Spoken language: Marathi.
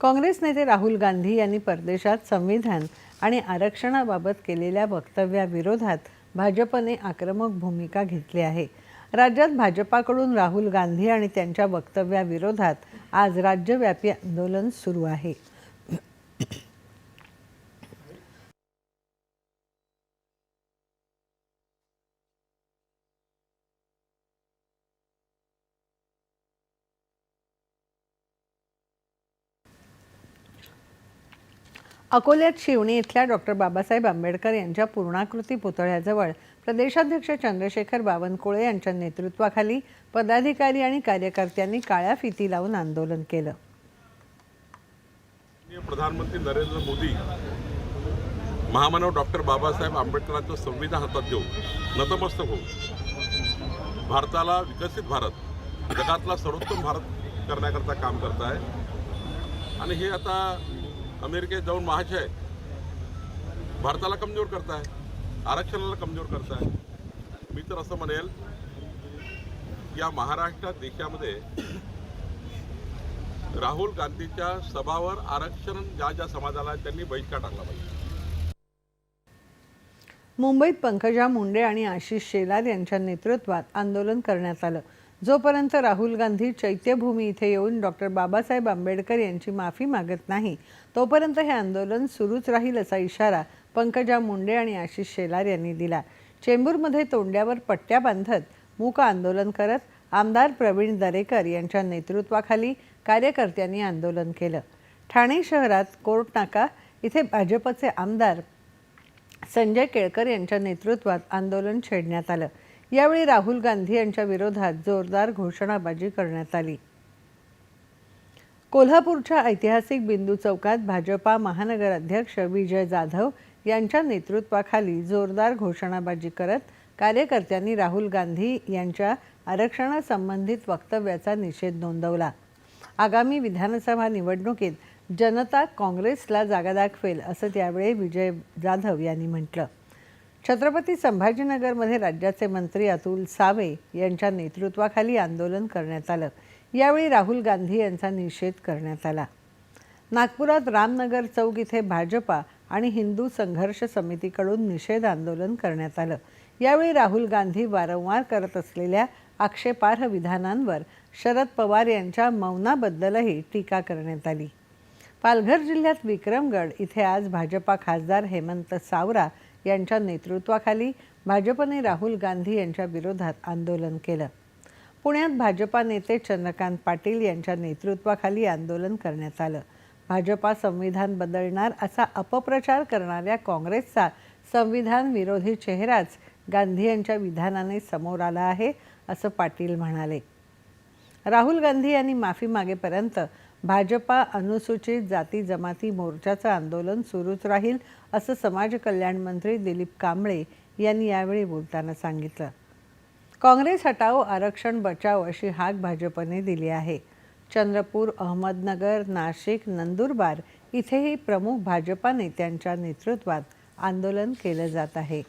काँग्रेस नेते राहुल गांधी यांनी परदेशात संविधान आणि आरक्षणाबाबत केलेल्या वक्तव्याविरोधात भाजपने आक्रमक भूमिका घेतली आहे. राज्यात भाजपाकडून राहुल गांधी आणि त्यांच्या वक्तव्याविरोधात आज राज्यव्यापी आंदोलन सुरू आहे. अकोल्यात शिवणी इथल्या डॉक्टर बाबासाहेब आंबेडकर यांच्या पूर्णाकृती पुतळ्याजवळ प्रदेशाध्यक्ष चंद्रशेखर बावनकुळे यांच्या नेतृत्वाखाली पदाधिकारी आणि कार्यकर्त्यांनी काळ्या फिती लावून आंदोलन केलं. प्रधानमंत्री नरेंद्र मोदी महामानव डॉक्टर बाबासाहेब आंबेडकरांचं संविधान हातात घेऊन नतमस्तक होऊन भारताला विकसित भारत जगातला सर्वोत्तम भारत करण्याकरता काम करत आहे आणि हे आता अमेरिकेत जाऊन महाशय भारताला कमजोर करताय. आरक्षणाला कमजोर करताय. मी तर असं म्हणेल या महाराष्ट्रात देशामध्ये राहुल गांधीच्या सभावर आरक्षण ज्या ज्या समाजाला त्यांनी बहिष्कार टाकला पाहिजे. मुंबईत पंकजा मुंडे आणि आशिष शेलार यांच्या नेतृत्वात आंदोलन करण्यात आलं. जोपर्यंत राहुल गांधी चैत्यभूमी इथे येऊन डॉक्टर बाबासाहेब आंबेडकर यांची माफी मागत नाही तोपर्यंत हे आंदोलन सुरूच राहील असा इशारा पंकजा मुंडे आणि आशिष शेलार यांनी दिला. चेंबूरमध्ये तोंड्यावर पट्ट्या बांधत मूक आंदोलन करत आमदार प्रवीण दरेकर यांच्या नेतृत्वाखाली कार्यकर्त्यांनी आंदोलन केलं. ठाणे शहरात कोर्ट नाका इथे भाजपचे आमदार संजय केळकर यांच्या नेतृत्वात आंदोलन छेडण्यात आलं. यावेळी राहुल गांधी यांच्या विरोधात जोरदार घोषणाबाजी करण्यात आली. कोल्हापूरच्या ऐतिहासिक बिंदू चौकात भाजपा महानगर अध्यक्ष विजय जाधव यांच्या नेतृत्वाखाली जोरदार घोषणाबाजी करत कार्यकर्त्यांनी राहुल गांधी यांच्या आरक्षणासंबंधित वक्तव्याचा निषेध नोंदवला. आगामी विधानसभा निवडणुकीत जनता काँग्रेसला जागा दाखवेल असं त्यावेळी विजय जाधव यांनी म्हटलं. छत्रपती संभाजीनगरमध्ये राज्याचे मंत्री अतुल सावे यांच्या नेतृत्वाखाली आंदोलन करण्यात आलं. यावेळी राहुल गांधी यांचा निषेध करण्यात आला. नागपुरात रामनगर चौक इथे भाजपा आणि हिंदू संघर्ष समितीकडून निषेध आंदोलन करण्यात आलं. यावेळी राहुल गांधी वारंवार करत असलेल्या आक्षेपार्ह विधानांवर शरद पवार यांच्या मौनाबद्दलही टीका करण्यात आली. पालघर जिल्ह्यात विक्रमगड इथे आज भाजपा खासदार हेमंत सावरा यांच्या नेतृत्वाखाली भाजपने राहुल गांधी यांच्या विरोधात आंदोलन केलं. पुण्यात भाजपा नेते चंद्रकांत पाटील यांच्या नेतृत्वाखाली आंदोलन करण्यात आलं. भाजपा संविधान बदलणार असा अपप्रचार करणाऱ्या काँग्रेसचा संविधान विरोधी चेहराच गांधी यांच्या विधानाने समोर आला आहे असं पाटील म्हणाले. राहुल गांधी यांनी माफी मागेपर्यंत भाजपा अनुसूचित जाती जमाती मोर्चाचं आंदोलन सुरूच राहील असं समाज कल्याण मंत्री दिलीप कांबळे यांनी यावेळी बोलताना सांगितलं. काँग्रेस हटाओ आरक्षण बचाव अशी हाक भाजपने दिली आहे. चंद्रपूर अहमदनगर नाशिक नंदुरबार इथेही प्रमुख भाजपा नेत्यांच्या नेतृत्वात आंदोलन केलं जात आहे.